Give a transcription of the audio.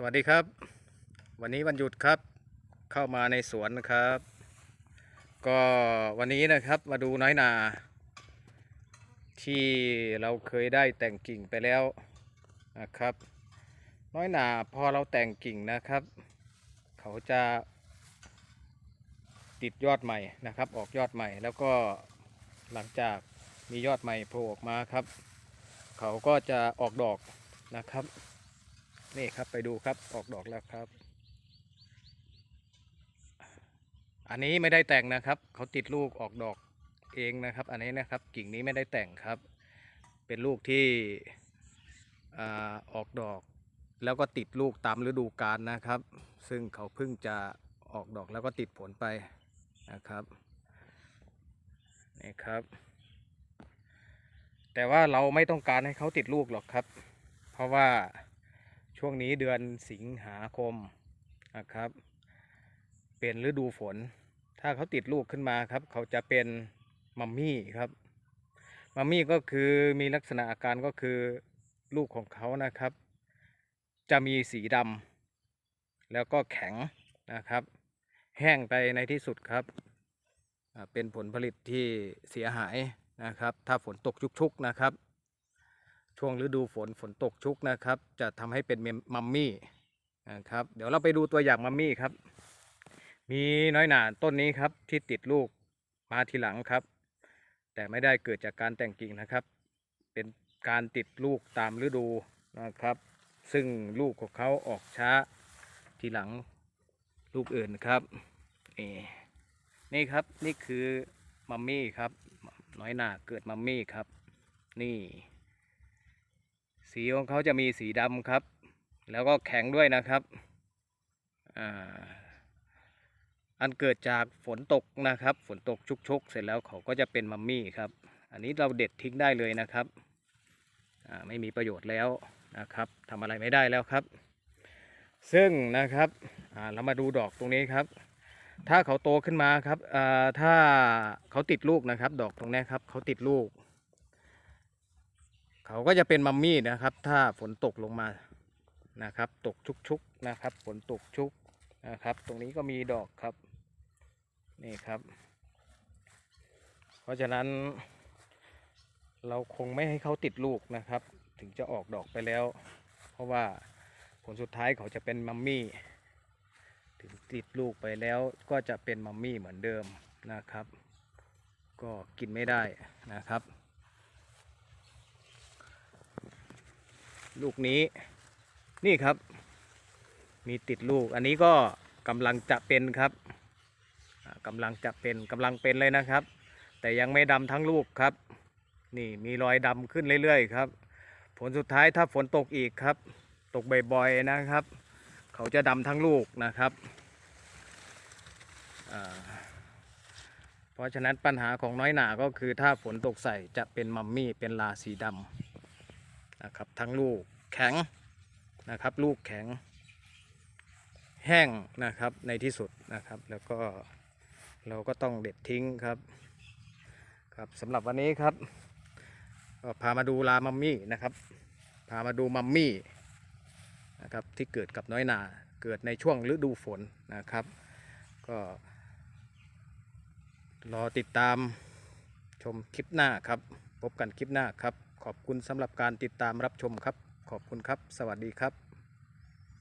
สวัสดีครับ วันนี้วันหยุดครับเข้ามาในสวนนะครับ ก็วันนี้นะครับมาดูน้อยนา ที่เราเคยได้แต่งกิ่งไปแล้วนะครับ น้อยนาพอเราแต่งกิ่งนะครับ เขาจะติดยอดใหม่นะครับ ออกยอดใหม่ แล้วก็หลังจากมียอดใหม่โผล่ออกมาครับ เขาก็จะออกดอกนะครับ นี่ครับไปดูครับออกดอกแล้วครับ อันนี้ไม่ได้แต่งนะครับเขาติดลูกออกดอกเองนะครับ อันนี้นะครับกิ่งนี้ไม่ได้แต่งครับ เป็นลูกที่อออกดอก แล้วก็ติดลูกตามฤดูกาลนะครับ ซึ่งเขาเพิ่งจะออกดอกแล้วก็ติดผลไปนะครับนี่ครับ แต่ว่าเราไม่ต้องการให้เขาติดลูกหรอกครับ เพราะว่า ช่วงนี้เดือนสิงหาคมนะครับ เป็นฤดูฝน ถ้าเขาติดลูกขึ้นมาครับ เขาจะเป็นมัมมี่ครับมัมมี่ก็คือมีลักษณะอาการก็คือลูกของเขานะครับ จะมีสีดำแล้วก็แข็งนะครับ แห้งไปในที่สุดครับ เป็นผลผลิตที่เสียหายนะครับ ถ้าฝนตกชุกๆนะครับ ช่วงฤดูฝนฝนตกชุกนะครับ จะทำให้เป็นมัมมี่นะครับ เดี๋ยวเราไปดูตัวอย่างมัมมี่ครับ มีน้อยหนาต้นนี้ครับที่ติดลูกมาทีหลังครับ แต่ไม่ได้เกิดจากการแต่งกิ่งนะครับ เป็นการติดลูกตามฤดูนะครับ ซึ่งลูกของเขาออกช้าทีหลังลูกอื่นครับนี่นี่ครับนี่คือมัมมี่ครับน้อยหนาเกิดมัมมี่ครับ นี่ สีของเขาจะมีสีดำครับ แล้วก็แข็งด้วยนะครับอันเกิดจากฝนตกนะครับ ฝนตกชุกๆ เสร็จแล้วเขาก็จะเป็นมัมมี่ครับ อันนี้เราเด็ดทิ้งได้เลยนะครับไม่มีประโยชน์แล้วนะครับทำอะไรไม่ได้แล้วครับ ซึ่งนะครับเรามาดูดอกตรงนี้ครับ ถ้าเขาโตขึ้นมาครับถ้าเขาติดลูกนะครับ ดอกตรงนี้ครับเขาติดลูก เขาก็จะเป็นมัมมี่นะครับ ถ้าฝนตกลงมานะครับ ตกชุกๆนะครับ ฝนตกชุกนะครับ ตรงนี้ก็มีดอกครับนี่ครับ เพราะฉะนั้น เราคงไม่ให้เขาติดลูกนะครับ ถึงจะออกดอกไปแล้ว เพราะว่าผลสุดท้ายเขาจะเป็นมัมมี่ถึงติดลูกไปแล้วก็จะเป็นมัมมี่เหมือนเดิมนะครับ ก็กินไม่ได้นะครับ ลูกนี้นี่ครับ มีติดลูกอันนี้ก็กำลังจะเป็นครับอ่ากำลังจะเป็นกำลังเป็นเลยนะครับ แต่ยังไม่ดำทั้งลูกครับ นี่มีรอยดำขึ้นเรื่อยๆครับ ผลสุดท้ายถ้าฝนตกอีกครับ ตกบ่อยๆนะครับ เขาจะดำทั้งลูกนะครับเพราะฉะนั้นปัญหาของน้อยหนาก็คือถ้าฝนตกใส่จะเป็นมัมมี่เป็นลาสีดำ นะครับ ทั้งลูกแข็งนะครับ ลูกแข็ง แห้งนะครับในที่สุดนะครับ แล้วก็เราก็ต้องเด็ดทิ้งครับครับสำหรับวันนี้ครับก็พามาดูลามัมมี่นะครับ พามาดูมัมมี่นะครับที่เกิดกับน้อยนาเกิดในช่วงฤดูฝนนะครับ ก็รอติดตามชมคลิปหน้าครับ พบกันคลิปหน้าครับ ขอบคุณสำหรับการติดตามรับชมครับ ขอบคุณครับ สวัสดีครับ